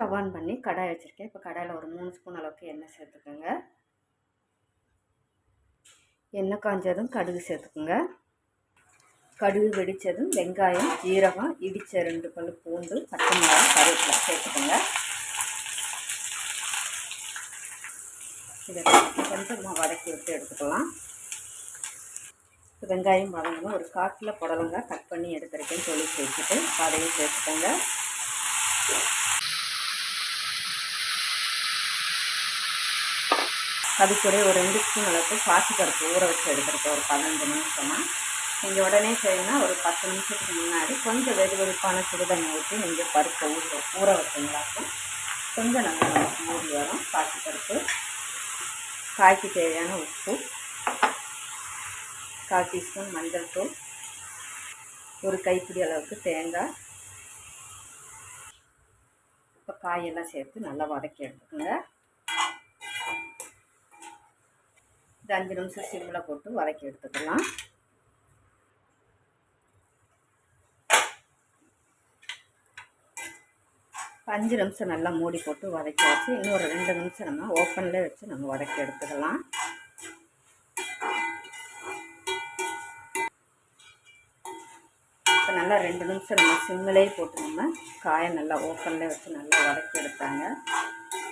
Stove on பண்ணி கடாய் வச்சுருக்கேன். இப்போ கடாயில் ஒரு மூணு ஸ்பூன் அளவுக்கு எண்ணெய் சேர்த்துக்கோங்க. எண்ணெய் காஞ்சதும் கடுகு சேர்த்துக்குங்க. கடுகு வெடித்ததும் வெங்காயம் ஜீரகம் இடித்த ரெண்டு பல் பூண்டு பச்சை மிளகாய் கருவேப்பிலை சேர்த்துக்கோங்க. இதை கொஞ்சமாக வதக்கி விட்டு எடுத்துக்கலாம். வெங்காயம் வதங்கணும். ஒரு காட்டில் புடலங்காய் கட் பண்ணி எடுத்துருக்கேன்னு சொல்லி சேர்த்துட்டு அதையும் சேர்த்துக்கோங்க. அதுக்கு ஒரு ஒரு ரெண்டு ஸ்பூன் அளவுக்கு பாசிப்பருப்பு ஊற வச்சு எடுத்துருக்கேன் ஒரு பதினஞ்சு நிமிஷமாக நீங்கள் உடனே செய்யணும்னா ஒரு பத்து நிமிஷத்துக்கு முன்னாடி கொஞ்சம் வெது வெதுப்பான சுடுதண்ணி ஊற்றி நீங்கள் பருப்பை ஊற ஊற வச்சுங்களாக்கும் கொஞ்சம் நல்லா ஊறி வரும் பாசிப்பருப்பு காய்க்கு தேவையான உப்பு. கால் டீஸ்பூன் மஞ்சள் தூள். ஒரு கைப்பிடி அளவுக்கு தேங்காய். இப்போ காயெல்லாம் சேர்த்து நல்லா வதக்கி எடுத்துக்கோங்க. இது அஞ்சு நிமிஷம் சிம்மில் போட்டு வதக்கி எடுத்துக்கலாம். அஞ்சு நிமிஷம் நல்லா மூடி போட்டு வதக்கி வச்சு இன்னொரு ரெண்டு நிமிஷம் நம்ம ஓப்பனில் வச்சு நம்ம வதக்கி எடுத்துக்கலாம். இப்போ நல்லா ரெண்டு நிமிஷம் நம்ம சிம்மிலே போட்டு நம்ம காயை நல்லா ஓப்பனில் வச்சு நல்லா வதக்கி எடுத்தாங்க.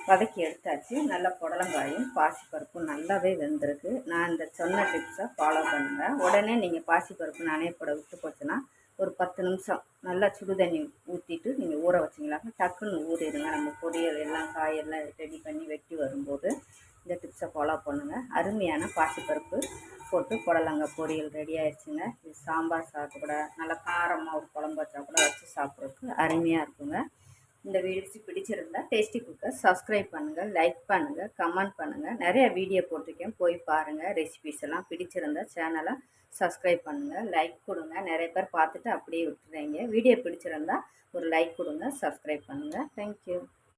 வதக்கி எடுத்தாச்சு. நல்லா புடலங்காயும் பாசிப்பருப்பும் நல்லாவே வெந்திருக்கு. நான் இந்த சொன்ன டிப்ஸை ஃபாலோ பண்ணுங்கள் உடனே நீங்கள் பாசிப்பருப்பு நானே போட விட்டு போச்சுன்னா ஒரு பத்து நிமிஷம் நல்லா சுடு தண்ணி ஊற்றிட்டு நீங்கள் ஊற வச்சிங்களாக்க டக்குன்னு ஊறிடுங்க. நம்ம பொரியல் எல்லாம் காயெல்லாம் ரெடி பண்ணி வெட்டி வரும்போது இந்த டிப்ஸை ஃபாலோ பண்ணுங்கள் அருமையான பாசிப்பருப்பு போட்டு புடலங்காய் பொரியல் ரெடி ஆயிடுச்சுங்க. இது சாம்பார் சாப்பிட்டு கூட நல்லா காரமாக ஒரு குழம்பு வச்சா கூட வச்சு சாப்பிட்றதுக்கு அருமையாக இருக்குங்க. இந்த வீடியோஸ் பிடிச்சிருந்தா டேஸ்டி குக்கர் சப்ஸ்கிரைப் பண்ணுங்கள் லைக் பண்ணுங்கள் கமெண்ட் பண்ணுங்கள் நிறைய வீடியோ போட்டிருக்கேன். போய் பாருங்கள் ரெசிபிஸ் எல்லாம் பிடிச்சிருந்தா சேனலை சப்ஸ்கிரைப் பண்ணுங்கள் லைக் கொடுங்க. நிறைய பேர் பார்த்துட்டு அப்படியே விட்டுறீங்க. வீடியோ பிடிச்சிருந்தா ஒரு லைக் கொடுங்க சப்ஸ்கிரைப் பண்ணுங்கள் தேங்க்யூ